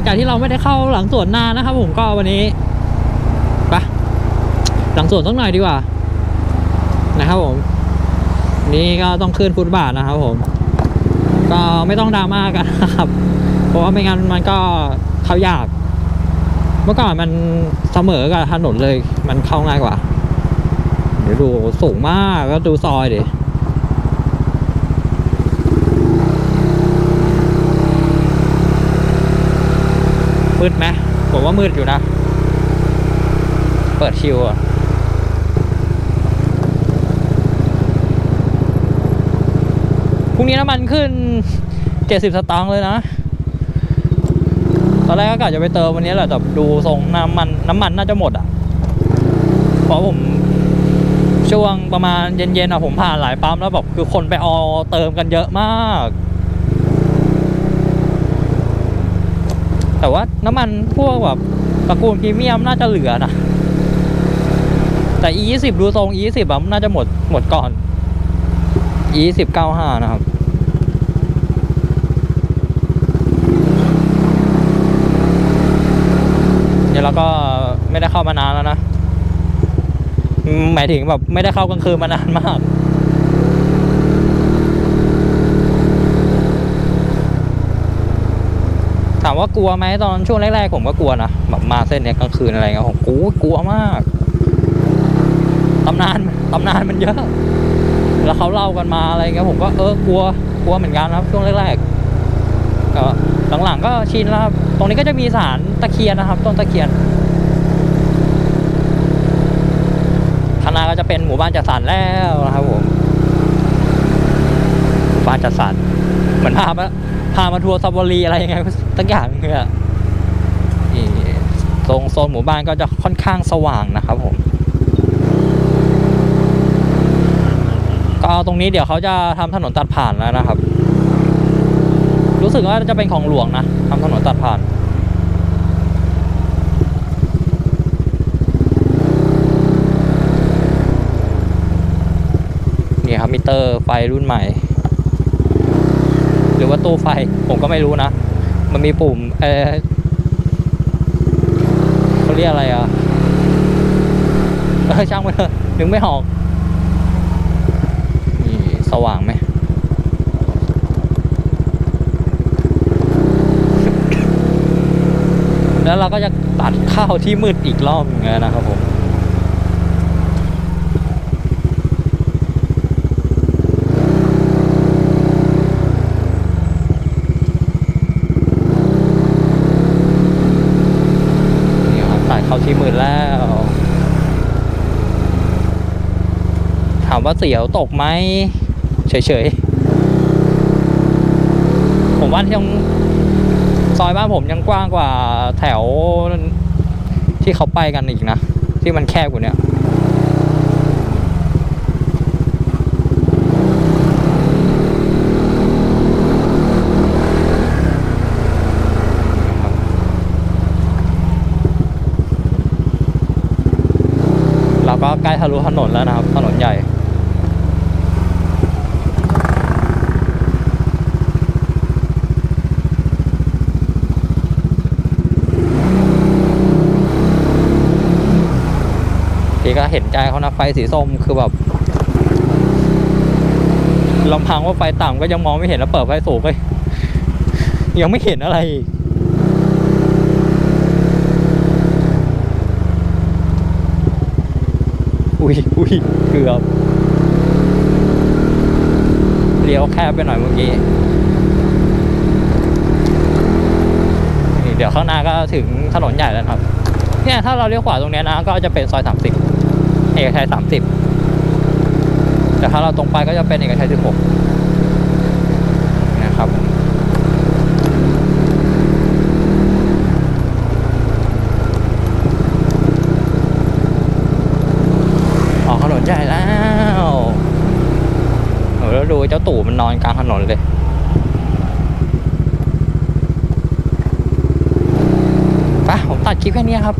งจากที่เราไม่ได้เข้าหลังสวนนานนะครับ ผมก็วันนี้ไปหลังสวนสักหน่อยดีกว่า นะครับผม นี่ก็ต้องขึ้นฟุตบาทนะครับ ผม ก็ไม่ต้องดราม่ากันนะครับ เพราะว่าไม่งั้นมันก็เข้ายาก เมื่อก่อนมันเสมอกับถนนเลย มันเข้าง่ายกว่า เดี๋ยวดูสูงมากก็ดูซอยดิ มืดไหมผมว่ามืดอยู่นะ เปิดชิวอะพรุ่งนี้น้ำมันขึ้น70สตางค์เลยนะ ตอนแรกก็กะจะไปเติมวันนี้แหละแต่ดูทรงน้ำมันน้ำมันน่าจะหมดอะเพราะผมช่วงประมาณเย็นๆอะผมผ่านหลายปั๊มแล้วแบบคือคนไปออเติมกันเยอะมาก แต่ว่าน้ำมันพวกแบบตระกูลพรีเมียมน่าจะเหลือนะ แต่ e 2 0 ดูทรง e 2 0อะน่าจะหมดหมดก่อน e 2 0 95 นะครับเดี๋ยวเราก็ไม่ได้เข้ามานานแล้วนะ หมายถึงแบบไม่ได้เข้ากลางคืนมานานมาก ถามว่ากลัวไหมตอนช่วงแรกๆผมก็กลัวนะแบบมาเส้นเนี้ยกลางคืนอะไรเงี้ยผมกูกลัวมากตำนานตำนานมันเยอะ แล้วเขาเล่ากันมาอะไรเงี้ยผมก็เออกลัวกลัวเหมือนกันนะครับ ช่วงแรกๆก็หลังๆก็ชินแล้วครับ ตรงนี้ก็จะมีสารตะเคียนนะครับ ต้นตะเคียนข้างหน้าก็จะเป็นหมู่บ้านจัดสรรแล้วนะครับผมหมู่บ้านจัดสรรเหมือนภาพามา พามาทัวร์ซาบารีอะไรยังไงสักอย่างเนี่ยนี่ตรงโซนหมู่บ้านก็จะค่อนข้างสว่างนะครับผม ก็ตรงนี้เดี๋ยวเขาจะทำถนนตัดผ่านแล้วนะครับ รู้สึกว่าจะเป็นของหลวงนะทำถนนตัดผ่านนี่ครับมิเตอร์ไฟรุ่นใหม่ หรือว่าตู้ไฟ ผมก็ไม่รู้นะ มันมีปุ่มเออเขาเรียกอะไรอะเออช่างมันเถอะนึกไม่ออกนี่สว่างไหมแล้วเราก็จะตัดเข้าที่มืดอีกรอบนึงแล้วนะครับผม นี่ครับตัด เข้าที่มืดแล้ว ถามว่าเสียวตกไหมเฉยๆ ผมว่ายังซอยบ้านผมยังกว้างกว่าแถวที่เขาไปกันอีกนะ ที่มันแคบกว่านี้ยเราก็ ใกล้ทะลุถนนแล้วนะครับ ถนนใหญ่พี่ก็เห็นใจเขานะไฟสีส้มคือแบบลำพังว่าไฟต่ำก็ยังมองไม่เห็นแล้วเปิดไฟสูงเลยยังไม่เห็นอะไรอีก อุ้ยอุ้ยเกือบเลี้ยวแคบไปหน่อยเมื่อกี้เดี๋ยวข้างหน้าก็ถึงถนนใหญ่แล้วครับ เนี่ยถ้าเราเลี้ยวขวาตรงนี้นะ ก็จะเป็นซอยสามสิบเอกชัยสามสิบแต่ถ้าเราตรงไปก็จะเป็นเอกชัยสิบหก เจ้าตู่มันนอนกลางถนนเลย ไปผมตัดคลิปแค่นี้ครับ